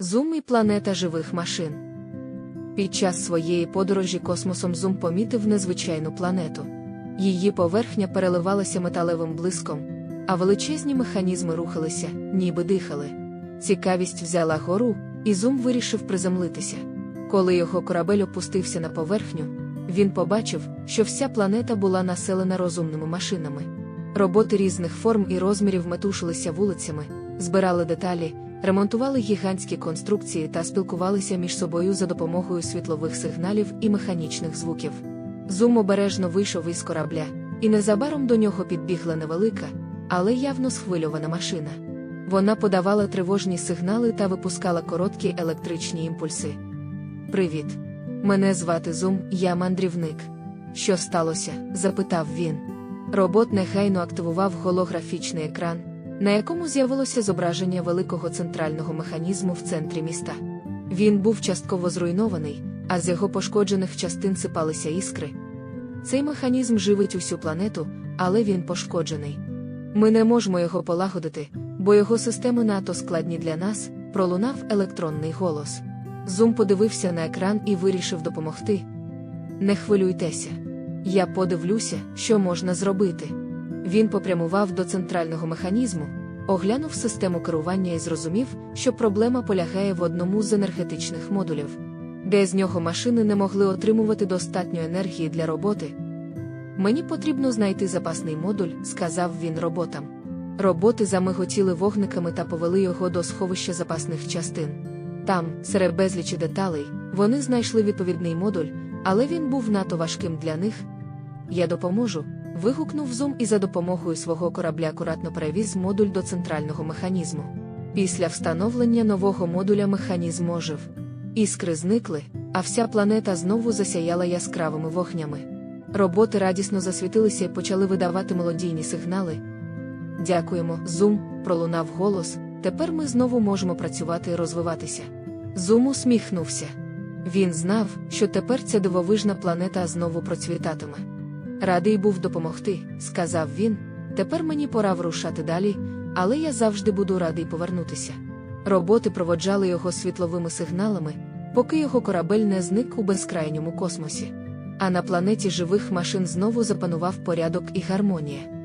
Зум і планета живих машин. Під час своєї подорожі космосом Зум помітив незвичайну планету. Її поверхня переливалася металевим блиском, а величезні механізми рухалися, ніби дихали. Цікавість взяла гору, і Зум вирішив приземлитися. Коли його корабель опустився на поверхню, він побачив, що вся планета була населена розумними машинами. Роботи різних форм і розмірів метушилися вулицями, збирали деталі, ремонтували гігантські конструкції та спілкувалися між собою за допомогою світлових сигналів і механічних звуків. Зум обережно вийшов із корабля, і незабаром до нього підбігла невелика, але явно схвильована машина. Вона подавала тривожні сигнали та випускала короткі електричні імпульси. Привіт. Мене звати Зум, я мандрівник. Що сталося? запитав він. Робот негайно активував голографічний екран, на якому з'явилося зображення великого центрального механізму в центрі міста. Він був частково зруйнований, а з його пошкоджених частин сипалися іскри. Цей механізм живить усю планету, але він пошкоджений. Ми не можемо його полагодити, бо його системи надто складні для нас, пролунав електронний голос. Зум подивився на екран і вирішив допомогти. Не хвилюйтеся. Я подивлюся, що можна зробити. Він попрямував до центрального механізму, оглянув систему керування і зрозумів, що проблема полягає в одному з енергетичних модулів, де з нього машини не могли отримувати достатньо енергії для роботи. Мені потрібно знайти запасний модуль, сказав він роботам. Роботи замиготіли вогниками та повели його до сховища запасних частин. Там, серед безлічі деталей, вони знайшли відповідний модуль, але він був надто важким для них. Я допоможу. Вигукнув Зум і за допомогою свого корабля акуратно перевіз модуль до центрального механізму. Після встановлення нового модуля механізм ожив. Іскри зникли, а вся планета знову засяяла яскравими вогнями. Роботи радісно засвітилися і почали видавати мелодійні сигнали. Дякуємо, Зум, пролунав голос. Тепер ми знову можемо працювати і розвиватися. Зум усміхнувся. Він знав, що тепер ця дивовижна планета знову процвітатиме. Радий був допомогти, сказав він. Тепер мені пора врушати далі, але я завжди буду радий повернутися. Роботи проводжали його світловими сигналами, поки його корабель не зник у безкрайньому космосі. А на планеті живих машин знову запанував порядок і гармонія.